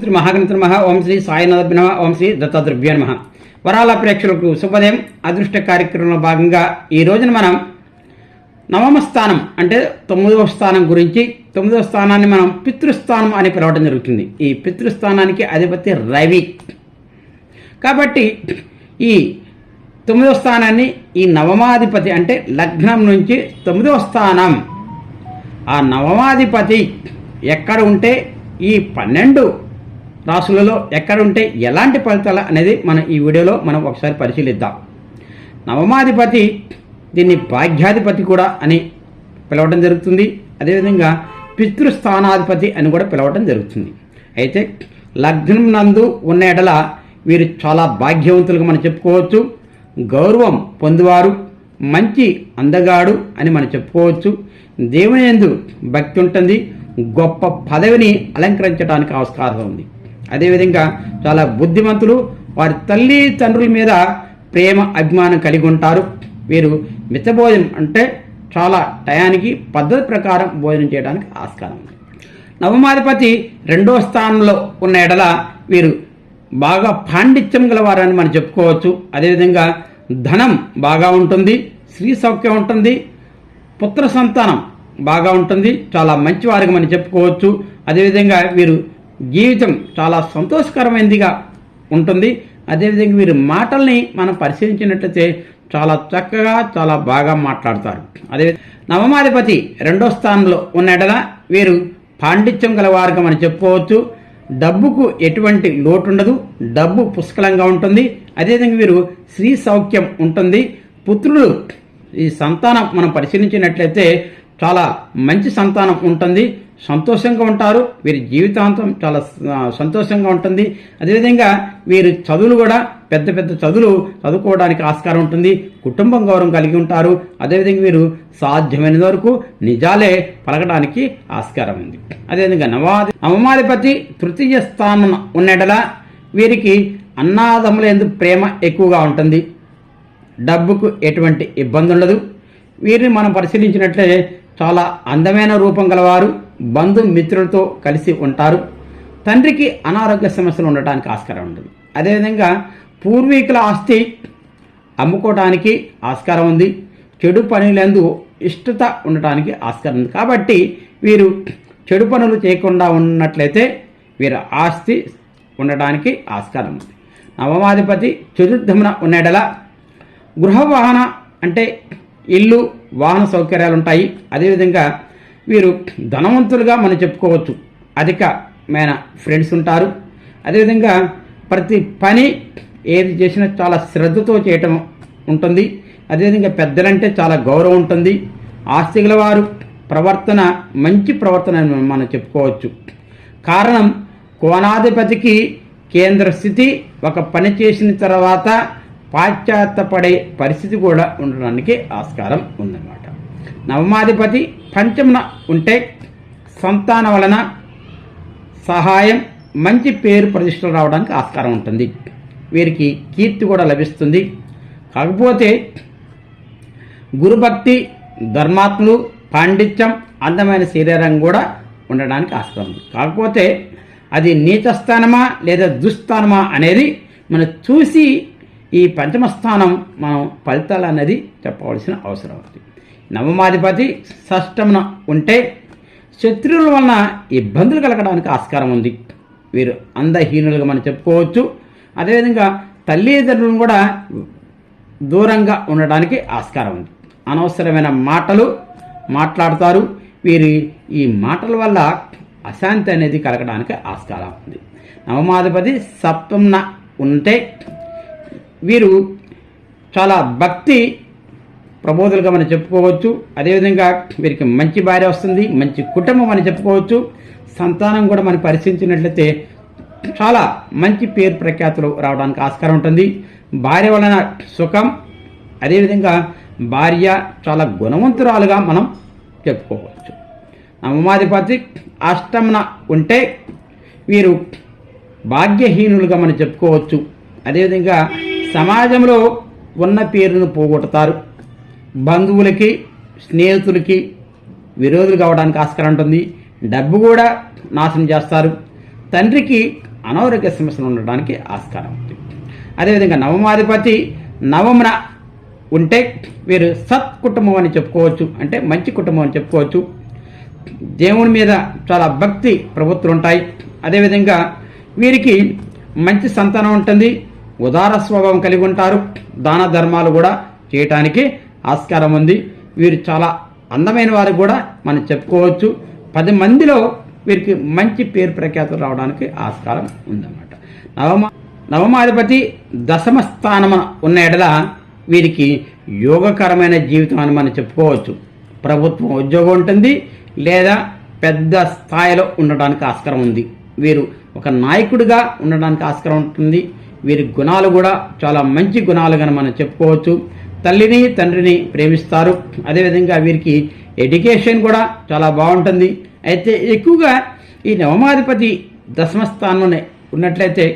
శ్రీ మహాగణిత మహా ఓం శ్రీ సాయినాథ నమ ఓం శ్రీ దత్తాద్రభ్య నమ. వరాల ప్రేక్షకులకు శుభోదయం. అదృష్ట కార్యక్రమంలో భాగంగా ఈ రోజున మనం నవమ స్థానం అంటే తొమ్మిదవ స్థానం గురించి తొమ్మిదవ స్థానాన్ని మనం పితృస్థానం అని పిలవడం జరుగుతుంది. ఈ పితృస్థానానికి అధిపతి రవి. కాబట్టి ఈ తొమ్మిదవ స్థానాన్ని ఈ నవమాధిపతి అంటే లగ్నం నుంచి తొమ్మిదవ స్థానం. ఆ నవమాధిపతి ఎక్కడ ఉంటే ఈ పన్నెండు రాసులలో ఎక్కడ ఉంటే ఎలాంటి ఫలితాలు అనేది మనం ఈ వీడియోలో మనం ఒకసారి పరిశీలిద్దాం. నవమాధిపతి దీన్ని భాగ్యాధిపతి కూడా అని పిలవడం జరుగుతుంది. అదేవిధంగా పితృస్థానాధిపతి అని కూడా పిలవడం జరుగుతుంది. అయితే లగ్నం నందు ఉన్న ఎడల వీరు చాలా భాగ్యవంతులుగా మనం చెప్పుకోవచ్చు. గౌరవం పొందువారు మంచి అందగాడు అని మనం చెప్పుకోవచ్చు. దేవుని ఎందు భక్తి ఉంటుంది. గొప్ప పదవిని అలంకరించడానికి ఆస్కారం ఉంది. అదేవిధంగా చాలా బుద్ధిమంతులు వారి తల్లి తండ్రుల మీద ప్రేమ అభిమానం కలిగి ఉంటారు. వీరు మితభోజనం అంటే చాలా టయానికి పద్ధతి ప్రకారం భోజనం చేయడానికి ఆస్కారం. ఉంది నవమాధిపతి రెండో స్థానంలో ఉన్న ఎడల వీరు బాగా పాండిత్యం గలవారని మనం చెప్పుకోవచ్చు. అదేవిధంగా ధనం బాగా ఉంటుంది స్త్రీ సౌఖ్యం ఉంటుంది పుత్ర సంతానం బాగా ఉంటుంది. చాలా మంచివారికి మనం చెప్పుకోవచ్చు. అదేవిధంగా వీరు జీవితం చాలా సంతోషకరమైనదిగా ఉంటుంది. అదేవిధంగా వీరి మాటల్ని మనం పరిశీలించినట్లయితే చాలా చక్కగా చాలా బాగా మాట్లాడతారు. అదే నవమాధిపతి రెండో స్థానంలో ఉన్న వీరు పాండిత్యం గలవారుగా మనం చెప్పుకోవచ్చు. డబ్బుకు ఎటువంటి లోటు ఉండదు డబ్బు పుష్కలంగా ఉంటుంది. అదేవిధంగా వీరు స్త్రీ సౌఖ్యం ఉంటుంది. పుత్రులు ఈ సంతానం మనం పరిశీలించినట్లయితే చాలా మంచి సంతానం ఉంటుంది. సంతోషంగా ఉంటారు. వీరి జీవితాంతం చాలా సంతోషంగా ఉంటుంది. అదేవిధంగా వీరి చదువులు కూడా పెద్ద పెద్ద చదువులు చదువుకోవడానికి ఆస్కారం ఉంటుంది. కుటుంబం గౌరవం కలిగి ఉంటారు. అదేవిధంగా వీరు సాధ్యమైన వరకు నిజాలే పలకడానికి ఆస్కారం ఉంది. అదేవిధంగా నవాది అమమాధిపతి తృతీయ స్థానం ఉన్నడల వీరికి అన్నాదముల ఎందు ప్రేమ ఎక్కువగా ఉంటుంది. డబ్బుకు ఎటువంటి ఇబ్బంది ఉండదు వీరిని మనం పరిశీలించినట్లే చాలా అందమైన రూపం గలవారు బంధు మిత్రులతో కలిసి ఉంటారు. తండ్రికి అనారోగ్య సమస్యలు ఉండటానికి ఆస్కారం ఉంటుంది అదేవిధంగా పూర్వీకుల ఆస్తి అమ్ముకోవడానికి ఆస్కారం ఉంది. చెడు పనులందు ఇష్టత ఉండటానికి ఆస్కారం ఉంది. కాబట్టి వీరు చెడు పనులు చేయకుండా ఉన్నట్లయితే వీరి ఆస్తి ఉండటానికి ఆస్కారం ఉంది. నవమాధిపతి చతుర్థమున ఉన్నడల గృహ వాహన అంటే ఇల్లు వాహన సౌకర్యాలు ఉంటాయి అదేవిధంగా వీరు ధనవంతులుగా మనం చెప్పుకోవచ్చు. అధికమైన ఫ్రెండ్స్ ఉంటారు. అదేవిధంగా ప్రతి పని ఏది చేసినా చాలా శ్రద్ధతో చేయటం ఉంటుంది. అదేవిధంగా పెద్దలంటే చాలా గౌరవం ఉంటుంది. ఆస్తి గలవారు ప్రవర్తన మంచి ప్రవర్తన మనం చెప్పుకోవచ్చు. కారణం కోణాధిపతికి కేంద్ర స్థితి ఒక పని చేసిన తర్వాత పాశ్చాత్తపడే పరిస్థితి కూడా ఉండడానికి ఆస్కారం ఉందన్నమాట. నవమాధిపతి పంచమున ఉంటే సంతానం వలన సహాయం మంచి పేరు ప్రతిష్టలు రావడానికి ఆస్కారం ఉంటుంది. వీరికి కీర్తి కూడా లభిస్తుంది. కాకపోతే గురుభక్తి ధర్మాత్ములు పాండిత్యం అందమైన శరీరం కూడా ఉండడానికి ఆస్కారం ఉంది. కాకపోతే అది నీచస్థానమా లేదా దుస్థానమా అనేది మనం చూసి ఈ పంచమ స్థానం మనం ఫలితాలు అనేది చెప్పవలసిన అవసరం ఉంది నవమాధిపతి షష్టమున ఉంటే శత్రువుల వలన ఇబ్బందులు కలగడానికి ఆస్కారం ఉంది. వీరు అందహీనులుగా మనం చెప్పుకోవచ్చు. అదేవిధంగా తల్లిదండ్రులను కూడా దూరంగా ఉండడానికి ఆస్కారం ఉంది. అనవసరమైన మాటలు మాట్లాడతారు. వీరి ఈ మాటల వల్ల అశాంతి అనేది కలగడానికి ఆస్కారం ఉంది. నవమాధిపతి సప్తమున ఉంటే వీరు చాలా భక్తి ప్రబోధులుగా మనం చెప్పుకోవచ్చు. అదేవిధంగా వీరికి మంచి భార్య వస్తుంది మంచి కుటుంబం అని చెప్పుకోవచ్చు. సంతానం కూడా మనం పరిశీలించినట్లయితే చాలా మంచి పేరు ప్రఖ్యాతులు రావడానికి ఆస్కారం ఉంటుంది. భార్య వలన సుఖం అదేవిధంగా భార్య చాలా గుణవంతురాలుగా మనం చెప్పుకోవచ్చు. నవమాధిపతి అష్టమున ఉంటే వీరు భాగ్యహీనులుగా మనం చెప్పుకోవచ్చు. అదేవిధంగా సమాజంలో ఉన్న పేరును పోగొడతారు. బంధువులకి స్నేహితులకి విరోధులు కావడానికి ఆస్కారం ఉంటుంది. డబ్బు కూడా నాశనం చేస్తారు. తండ్రికి అనారోగ్య సమస్యలు ఉండడానికి ఆస్కారం ఉంది అదేవిధంగా నవమాధిపతి నవమున ఉంటే వీరు సత్ కుటుంబం అని చెప్పుకోవచ్చు. అంటే మంచి కుటుంబం అని చెప్పుకోవచ్చు. దేవుని మీద చాలా భక్తి ప్రవృత్తులు ఉంటాయి. అదేవిధంగా వీరికి మంచి సంతానం ఉంటుంది. ఉదార స్వభావం కలిగి ఉంటారు. దాన ధర్మాలు కూడా చేయటానికి ఆస్కారం ఉంది. వీరు చాలా అందమైన వారు కూడా మనం చెప్పుకోవచ్చు. పది మందిలో వీరికి మంచి పేరు ప్రఖ్యాతులు రావడానికి ఆస్కారం ఉందన్నమాట. నవమ నవమాధిపతి దశమ స్థానమ ఉన్న ఎడల వీరికి యోగకరమైన జీవితం అని మనం చెప్పుకోవచ్చు. ప్రభుత్వం ఉద్యోగం ఉంటుంది లేదా పెద్ద స్థాయిలో ఉండడానికి ఆస్కారం ఉంది. వీరు ఒక నాయకుడిగా ఉండడానికి ఆస్కారం ఉంటుంది. వీరి గుణాలు కూడా చాలా మంచి గుణాలుగా మనం చెప్పుకోవచ్చు. తల్లిని తండ్రిని ప్రేమిస్తారు. అదేవిధంగా వీరికి ఎడ్యుకేషన్ కూడా చాలా బాగుంటుంది. అయితే ఎక్కువగా ఈ నవమాధిపతి దశమ స్థానంలోనే ఉన్నట్లయితే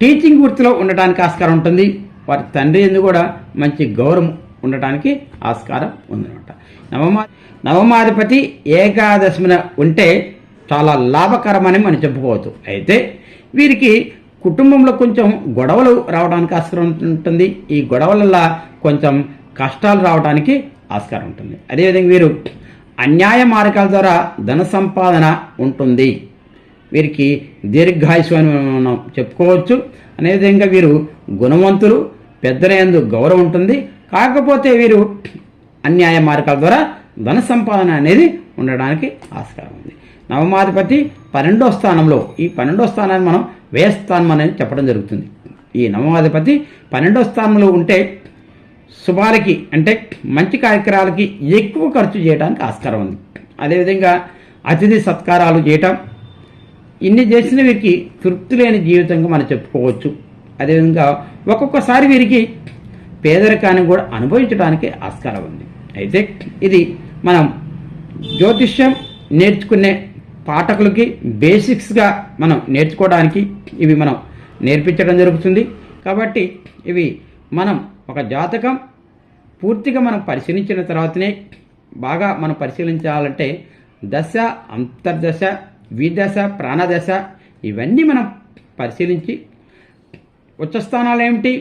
టీచింగ్ వృత్తిలో ఉండటానికి ఆస్కారం ఉంటుంది. వారి తండ్రి ఎందు కూడా మంచి గౌరవం ఉండటానికి ఆస్కారం ఉందన్నమాట. నవమా నవమాధిపతి ఏకాదశమిన ఉంటే చాలా లాభకరమని మనం చెప్పుకోవచ్చు. అయితే వీరికి కుటుంబంలో కొంచెం గొడవలు రావడానికి ఆస్కారం ఉంటుంది. ఈ గొడవల కొంచెం కష్టాలు రావడానికి ఆస్కారం ఉంటుంది. అదేవిధంగా వీరు అన్యాయ మార్గాల ద్వారా ధన సంపాదన ఉంటుంది. వీరికి దీర్ఘాయుషు అని మనం చెప్పుకోవచ్చు. అదేవిధంగా వీరు గుణవంతులు పెద్దలందు గౌరవం ఉంటుంది. కాకపోతే వీరు అన్యాయ మార్గాల ద్వారా ధన సంపాదన అనేది ఉండడానికి ఆస్కారం ఉంది. నవమాధిపతి పన్నెండో స్థానంలో. ఈ పన్నెండో స్థానాన్ని మనం వ్యయస్థానం అనేది చెప్పడం జరుగుతుంది. ఈ నవమాధిపతి పన్నెండో స్థానంలో ఉంటే శుభాలకి అంటే మంచి కార్యక్రమాలకి ఎక్కువ ఖర్చు చేయడానికి ఆస్కారం ఉంది. అదేవిధంగా అతిథి సత్కారాలు చేయటం ఇన్ని చేసిన వీరికి తృప్తి లేని జీవితంగా మనం చెప్పుకోవచ్చు. అదేవిధంగా ఒక్కొక్కసారి వీరికి పేదరికాన్ని కూడా అనుభవించడానికి ఆస్కారం ఉంది. అయితే ఇది మనం జ్యోతిష్యం నేర్చుకునే పాఠకులకి బేసిక్స్గా మనం నేర్చుకోవడానికి ఇవి మనం నేర్పించడం జరుగుతుంది. కాబట్టి ఇవి మనం ఒక జాతకం పూర్తిగా మనం పరిశీలించిన తర్వాతనే బాగా మనం పరిశీలించాలంటే దశ అంతర్దశ విదశ ప్రాణదశ ఇవన్నీ మనం పరిశీలించి ఉచ్చ స్థానాలు ఏమిటి?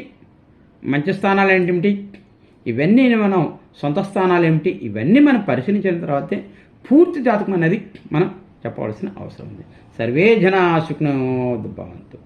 మంచి స్థానాలు ఏమిటి? ఇవన్నీ మనం సొంత స్థానాలు ఏమిటి? ఇవన్నీ మనం పరిశీలించిన తర్వాతే పూర్తి జాతకం అనేది మనం చెప్పవలసిన అవసరం ఉంది. సర్వే జనా సుఖ్నో భవంతు